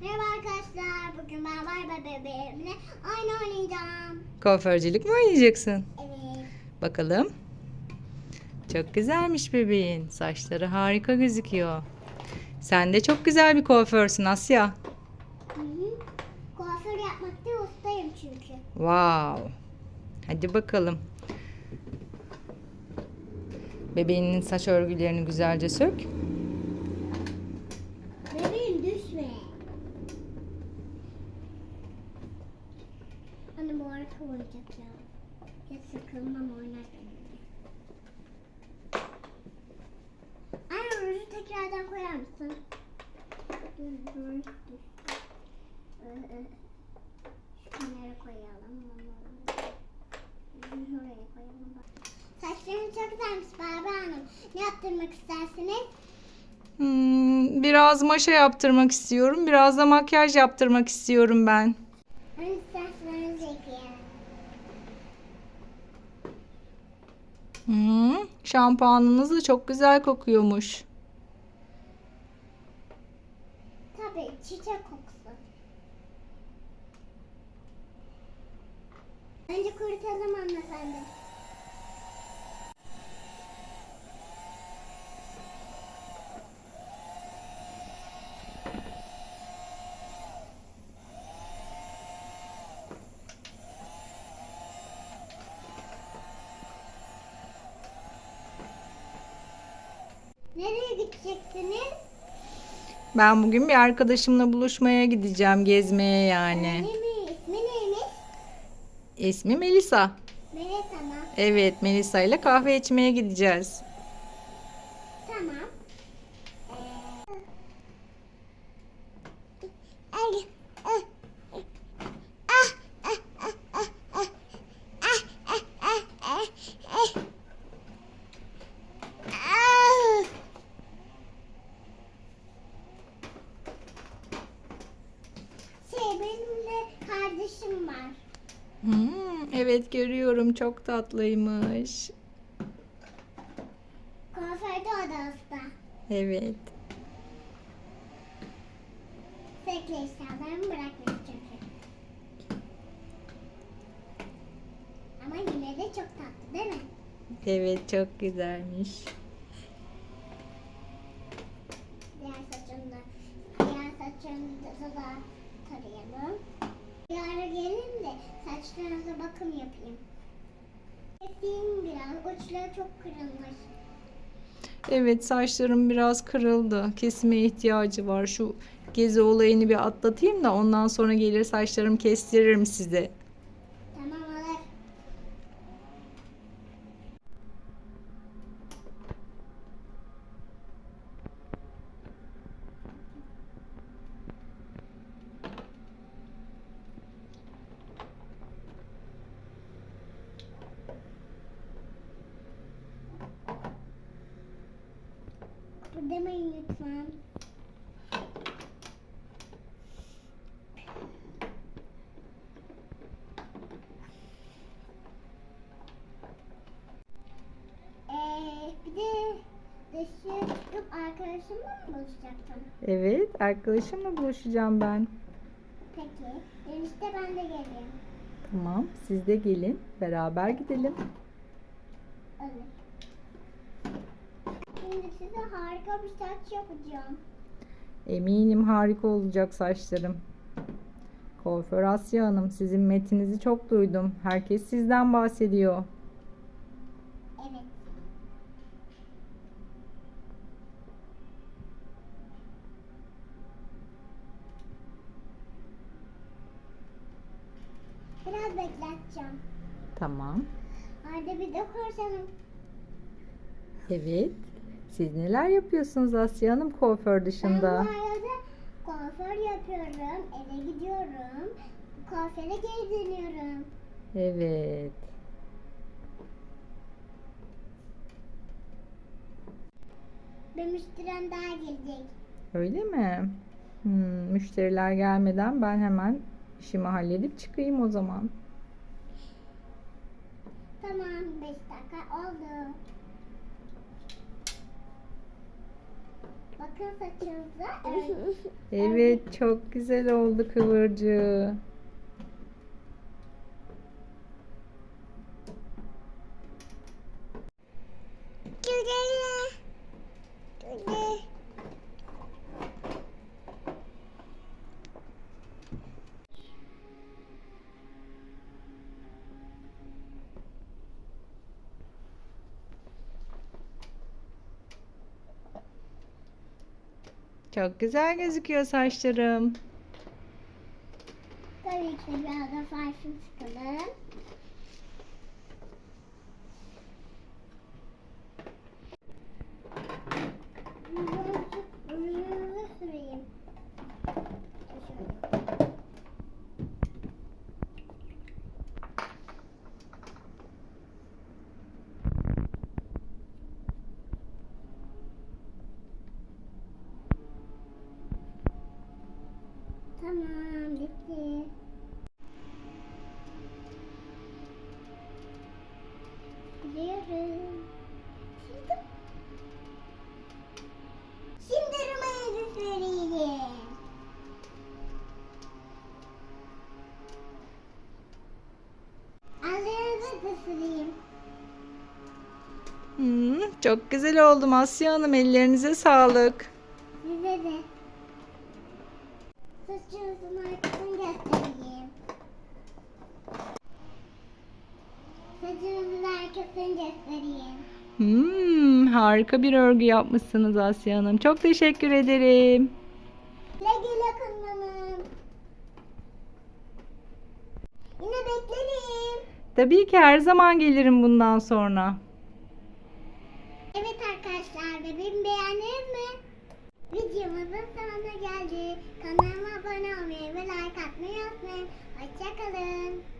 Merhaba arkadaşlar. Bugün ben Barba bebeğimle oyun oynayacağım. Kuaförcülük mü oynayacaksın? Evet. Bakalım. Çok güzelmiş bebeğin. Saçları harika gözüküyor. Sen de çok güzel bir kuaförsün Asya. Hı hı. Kuaför yapmakta ustayım çünkü. Wow. Hadi bakalım. Bebeğinin saç örgülerini güzelce sök. Anne arka oynayacak ya. Ya sıkılmam oynarken. Anne ruju tekrardan koyar mısın? Dur, dur, dur. Şu kenara koyalım. Ruju oraya koyalım. Saçların çok güzelmiş Barbie Hanım. Ne yaptırmak istersiniz? Hmm, biraz maşa yaptırmak istiyorum. Biraz da makyaj yaptırmak istiyorum ben. Ön saçlarınızı Hmm, şampuanınız da çok güzel kokuyormuş. Tabii çiçek kokusu. Önce kurutalım hanımefendi. Nereye gideceksiniz? Ben bugün bir arkadaşımla buluşmaya gideceğim gezmeye yani. Öyle mi? İsmi neymiş? İsmi Melisa. Melek Ana. Evet, Melisa ile kahve içmeye gideceğiz. Tamam. Ay. Şey benim de kardeşim var. Hmm, evet görüyorum çok tatlıymış. Kuaförde o da hasta. Evet. Sürekli eşyalarımı bırakmak çünkü. Ama yine de çok tatlı değil mi? Evet çok güzelmiş. Diğer saçını da, diğer saçını da tarayalım. Ara gelin de saçlarınıza bakım yapayım. Ettiğim biraz, uçları çok kırılmış. Evet saçlarım biraz kırıldı. Kesime ihtiyacı var. Şu gezi olayını bir atlatayım da ondan sonra gelir saçlarımı kestiririm size. Tamam alır. Demeyin lütfen. Ee, bir de dışarı çıkıp arkadaşımla mı buluşacaktım? Evet arkadaşımla buluşacağım ben. Peki. Dönüşte ben de geleyim. Tamam siz de gelin beraber gidelim. Olur. Şimdi size harika bir saç yapacağım. Eminim harika olacak saçlarım. Kuaför Asya Hanım sizin metinizi çok duydum. Herkes sizden bahsediyor. Evet. Biraz bekleteceğim. Tamam. Hadi bir de konuşalım. Evet. Siz neler yapıyorsunuz Asya Hanım kuaför Ben dışında? bu arada kuaför yapıyorum, eve gidiyorum, kuaföre geri dönüyorum. Evet. Bir müşterem daha gelecek. Öyle mi? Hmm, müşteriler gelmeden ben hemen işimi halledip çıkayım o zaman. Tamam, 5 dakika oldu. Bakın saçınıza örgü. Evet çok güzel oldu kıvırcık. Güzel. Güzel. Çok güzel gözüküyor saçlarım. Tabii ki biraz da parfüm sıkalım. Tamam bitti. Gidiyorum. Sildim. Şimdi rumayı süreyim. Ağzınızı. Hmm, çok güzel oldu Asya Hanım. Ellerinize sağlık. Size de. Saçınızın arkasını göstereyim. Saçınızın arkasını göstereyim. Hmm, harika bir örgü yapmışsınız Asya Hanım. Çok teşekkür ederim. Güle güle kullanın. Yine beklerim. Tabii ki her zaman gelirim bundan sonra. Evet arkadaşlar bebeğimi beğendiniz mi? Videomuzun sonuna geldi. Kanalıma abone olmayı ve like atmayı unutmayın. Hoşçakalın.